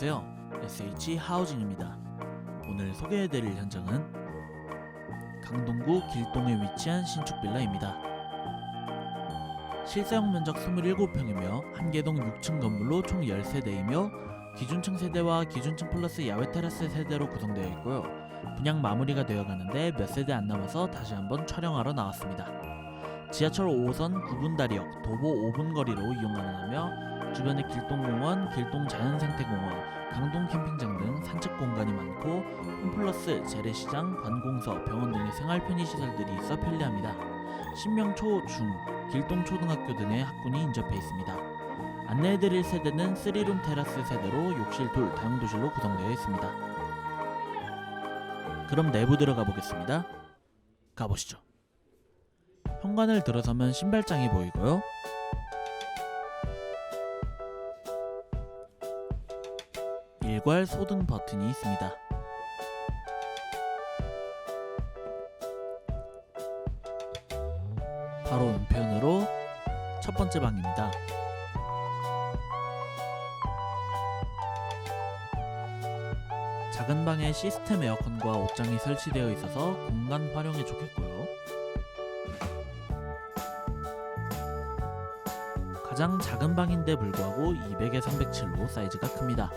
안녕하세요. SH 하우징입니다. 오늘 소개해드릴 현장은 강동구 길동에 위치한 신축 빌라입니다. 실사용 면적 27평이며 한개동 6층 건물로 총 10세대이며 기준층 세대와 기준층 플러스 야외 테라스 세대로 구성되어 있고요. 분양 마무리가 되어 가는데 몇 세대 안 남아서 다시 한번 촬영하러 나왔습니다. 지하철 5호선 구분다리역 도보 5분 거리로 이용 가능하며 주변에 길동공원, 길동자연생태공원, 강동 캠핑장 등 산책 공간이 많고 홈플러스, 재래시장, 관공서, 병원 등의 생활 편의 시설들이 있어 편리합니다. 신명초, 중, 길동초등학교 등의 학군이 인접해 있습니다. 안내해드릴 세대는 3룸 테라스 세대로 욕실 둘, 다용도실로 구성되어 있습니다. 그럼 내부 들어가 보겠습니다. 가보시죠. 현관을 들어서면 신발장이 보이고요. 일괄 소등 버튼이 있습니다. 바로 왼편으로 첫 번째 방입니다. 작은 방에 시스템 에어컨과 옷장이 설치되어 있어서 공간 활용에 좋겠고요. 가장 작은 방인데 불구하고 200에 307로 사이즈가 큽니다.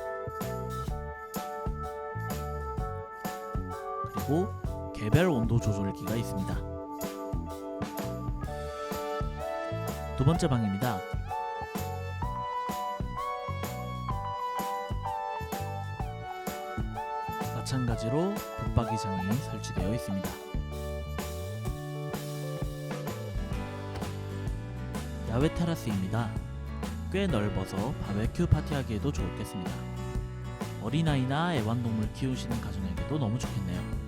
그리고 개별 온도 조절기가 있습니다. 두 번째 방입니다. 마찬가지로 붙박이장이 설치되어 있습니다. 야외 테라스입니다. 꽤 넓어서 바베큐 파티하기에도 좋겠습니다. 어린아이나 애완동물 키우시는 가정에게도 너무 좋겠네요.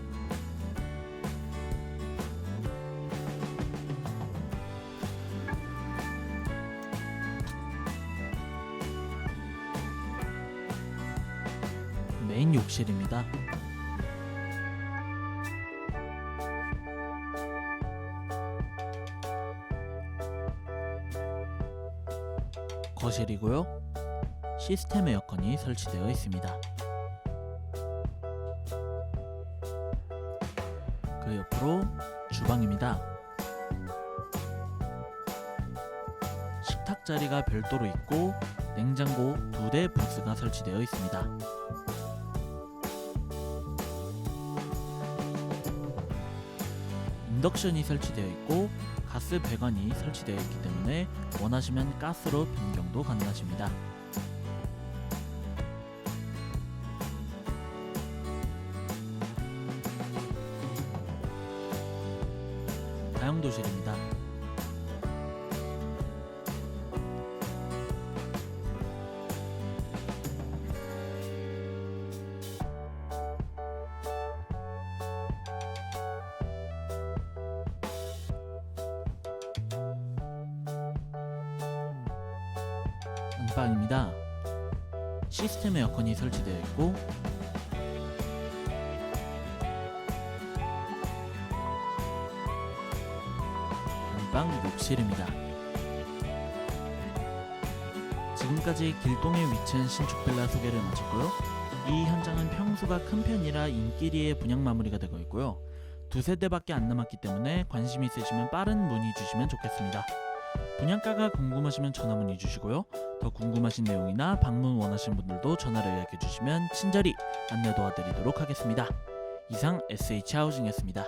메인 욕실입니다. 거실이고요. 시스템 에어컨이 설치되어 있습니다. 그 옆으로 주방입니다. 식탁 자리가 별도로 있고 냉장고 두 대 부스가 설치되어 있습니다. 인덕션이 설치되어 있고 가스 배관이 설치되어 있기 때문에 원하시면 가스로 변경도 가능하십니다. 다용도실입니다. 안방입니다. 시스템 에어컨이 설치되어 있고 안방 욕실입니다. 지금까지 길동에 위치한 신축 빌라 소개를 마쳤고요. 이 현장은 평수가 큰 편이라 인기리에 분양 마무리가 되고 있고요. 두세 대밖에 안 남았기 때문에 관심 있으시면 빠른 문의 주시면 좋겠습니다. 분양가가 궁금하시면 전화 문의 주시고요. 더 궁금하신 내용이나 방문 원하시는 분들도 전화를 예약해 주시면 친절히 안내 도와드리도록 하겠습니다. 이상 SH 하우징이었습니다.